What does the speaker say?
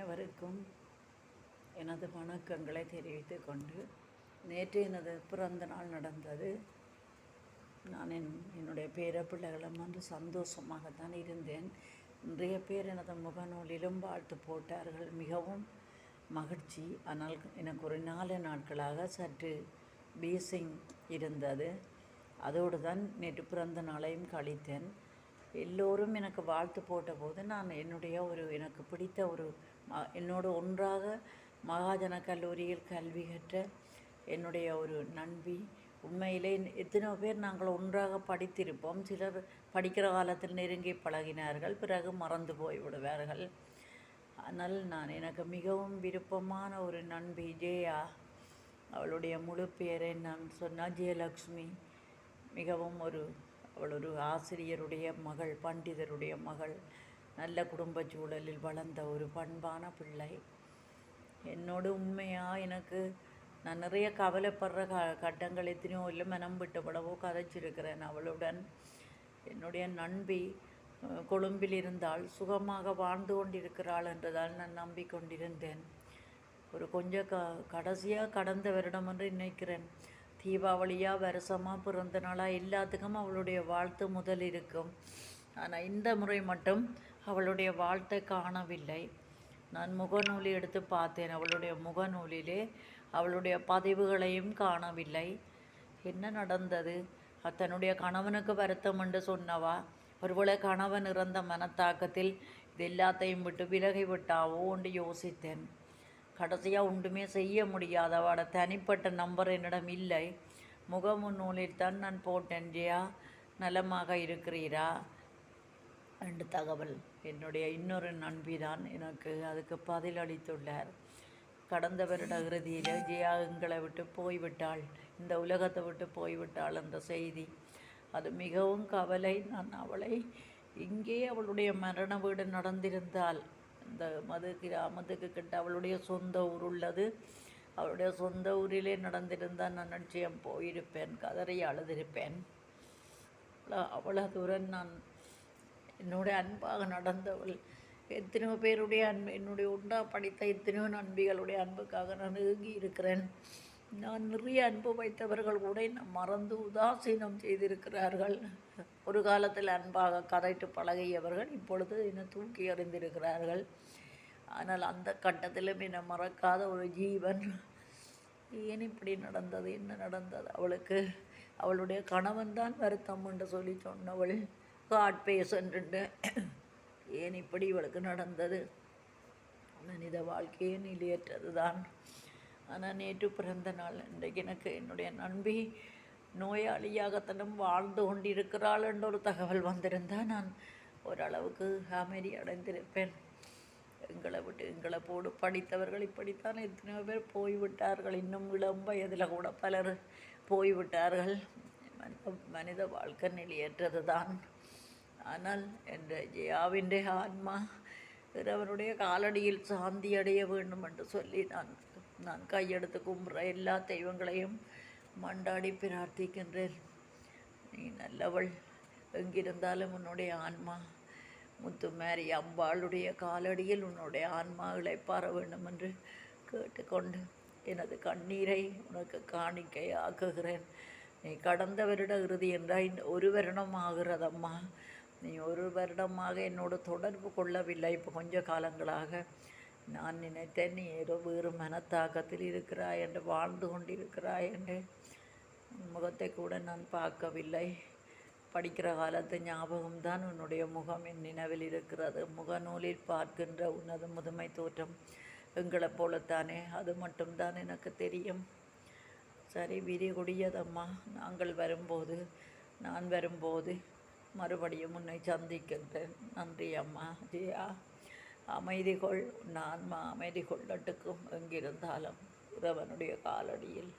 அனைவருக்கும் எனது வணக்கங்களை தெரிவித்து கொண்டு நேற்று எனது பிறந்த நாள் நடந்தது. நான் என் என்னுடைய பேர பிள்ளைகளும் வந்து சந்தோஷமாகத்தான் இருந்தேன். நிறைய பேர் எனது முகநூலிலும் வாழ்த்து போட்டார்கள். மிகவும் மகிழ்ச்சி. ஆனால் எனக்கு ஒரு நாலு நாட்களாக சற்று பீசிங் இருந்தது. அதோடு தான் நேற்று பிறந்த நாளையும் கழித்தேன். எல்லோரும் எனக்கு வாழ்த்து போட்டபோது நான் என்னுடைய ஒரு எனக்கு பிடித்த ஒரு ம என்னோடு ஒன்றாக மகாஜன கல்லூரியில் கல்வி கற்ற என்னுடைய ஒரு நண்பி. உண்மையிலே எத்தனையோ பேர் நாங்கள் ஒன்றாக படித்திருப்போம். சிலர் படிக்கிற காலத்தில் நெருங்கி பழகினார்கள் பிறகு மறந்து போய் விடுவார்கள். ஆனால் நான் எனக்கு மிகவும் விருப்பமான ஒரு நண்பி ஜெயா. அவளுடைய முழு பெயரை நான் சொன்னால் ஜெயலக்ஷ்மி. மிகவும் ஒரு அவள் ஒரு ஆசிரியருடைய மகள் பண்டிதருடைய மகள் நல்ல குடும்ப சூழலில் வளர்ந்த ஒரு பண்பான பிள்ளை. என்னோட உண்மையாக எனக்கு நான் நிறைய கவலைப்படுற க கட்டங்கள் எத்தனையோ இல்லை மனம் விட்டுப்படவோ கதைச்சிருக்கிறேன் அவளுடன். என்னுடைய நண்பி கொழும்பில் இருந்தால் சுகமாக வாழ்ந்து கொண்டிருக்கிறாள் என்றதால் நான் நம்பிக்கொண்டிருந்தேன். ஒரு கொஞ்சம் க கடைசியாக கடந்த வருடம் என்று நினைக்கிறேன். தீபாவளியா வருஷமாக பிறந்த எல்லாத்துக்கும் அவளுடைய வாழ்த்து முதல் இருக்கும். ஆனால் இந்த முறை மட்டும் அவளுடைய வாழ்த்தை காணவில்லை. நான் முகநூலி எடுத்து பார்த்தேன். அவளுடைய முகநூலிலே அவளுடைய பதிவுகளையும் காணவில்லை. என்ன நடந்தது? தன்னுடைய கணவனுக்கு வருத்தம் என்று சொன்னவா? ஒருவேளை கணவன் இறந்த மனத்தாக்கத்தில் இது எல்லாத்தையும் விட்டு விலகி விட்டாவோ என்று யோசித்தேன். கடைசியாக ஒன்றுமே செய்ய முடியாதவாட தனிப்பட்ட நம்பர் என்னிடம் இல்லை. முகமுன்னூலில் தான் நான் போட்டேன் ஜெயா. நலமாக இருக்கிறீரா? ரெண்டு தகவல். என்னுடைய இன்னொரு நண்பி தான் எனக்கு அதுக்கு பதில் அளித்துள்ளார். கடந்த வருட இறுதியில் ஜெயா எங்களை விட்டு போய்விட்டாள். இந்த உலகத்தை விட்டு போய்விட்டாள் அந்த செய்தி. அது மிகவும் கவலை. நான் அவளை இங்கே அவளுடைய மரண வீடு நடந்திருந்தால் இந்த மது கிராமத்துக்கு கிட்ட அவளுடைய சொந்த ஊர் உள்ளது அவளுடைய சொந்த ஊரிலே நடந்திருந்தால் நான் நிச்சயம் போயிருப்பேன் கதறி அழுதிருப்பேன். அவ்வளோ- அவ்வளோ தூரம் நான் என்னுடைய அன்பாக நடந்தவள் எத்தனையோ பேருடைய அன்பு என்னுடைய உண்டா படித்த எத்தனையோ நண்பிகளுடைய அன்புக்காக நான் ஏங்கி இருக்கிறேன் நான் நிறைய அன்பு வைத்தவர்கள் கூட என்னை மறந்து உதாசீனம் செய்திருக்கிறார்கள். ஒரு காலத்தில் அன்பாக கதைத்து பழகியவர்கள் இப்பொழுது என்னை தூக்கி எறிந்திருக்கிறார்கள். ஆனால் அந்த கட்டத்திலும் என்னை மறக்காத ஒரு ஜீவன். ஏன் இப்படி நடந்தது? என்ன நடந்தது? அவளுக்கு அவளுடைய கணவன் தான் வருத்தம் என்று சொல்லி சொன்னவள். காட் பேசன்ட்டு ஏன் இப்படி இவளுக்கு நடந்தது? மனித வாழ்க்கையே நிலையற்றது தான் ஆனால் நேற்று பிறந்த நாள். இன்றைக்கு எனக்கு என்னுடைய நண்பி நோயாளியாகத்தனம் வாழ்ந்து கொண்டிருக்கிறாள் என்ற ஒரு தகவல் வந்திருந்தால் நான் ஓரளவுக்கு அமைதி அடைந்திருப்பேன். எங்களை விட்டு எங்களை போடு படித்தவர்கள் இப்படித்தான் எத்தனையோ பேர் போய்விட்டார்கள். இன்னும் இளம் வயதில் கூட பலர் போய்விட்டார்கள். மனித மனித வாழ்க்கை நிலையற்றது தான் ஆனால் என்ற ஜெயாவின் ஆன்மா இறைவனுடைய காலடியில் சாந்தி அடைய வேண்டும் என்று சொல்லி நான் நான் கையெடுத்து கும்புற எல்லா தெய்வங்களையும் மண்டாடி பிரார்த்திக்கின்றேன். நீ நல்லவள். எங்கிருந்தாலும் உன்னுடைய ஆன்மா முத்துமாரி அம்பாளுடைய காலடியில் உன்னுடைய ஆன்மாகளை பார வேண்டும் என்று கேட்டுக்கொண்டு எனது கண்ணீரை உனக்கு காணிக்கை ஆக்குகிறேன் நீ கடந்த வருட இறுதி என்றால் இந்த ஒரு வருடம் ஆகிறதம்மா. நீ ஒரு வருடமாக என்னோடு தொடர்பு கொள்ளவில்லை. இப்போ கொஞ்ச காலங்களாக நான் நினைத்தேன் நீ ஏதோ வேறு மனத்தாக்கத்தில் இருக்கிறாய் என்று வாழ்ந்து கொண்டிருக்கிறாய் என்று. முகத்தை கூட நான் பார்க்கவில்லை. படிக்கிற காலத்து ஞாபகம்தான் உன்னுடைய முகம் என் நினைவில் இருக்கிறது. முகநூலில் பார்க்கின்ற உனது முதுமை தோற்றம் எங்களைப் போலத்தானே? அது மட்டும்தான் எனக்கு தெரியும். சரி விரிகுடியதம்மா நாங்கள் வரும்போது நான் வரும்போது மறுபடியும் உன்னை சந்திக்கின்றேன். நன்றி அம்மா. ஜெயா. அமைதி கொள் உன் ஆன்மா அமைதி கொள்ளட்டுக்கும் எங்கிருந்தாலும். உறவனுடைய காலடியில்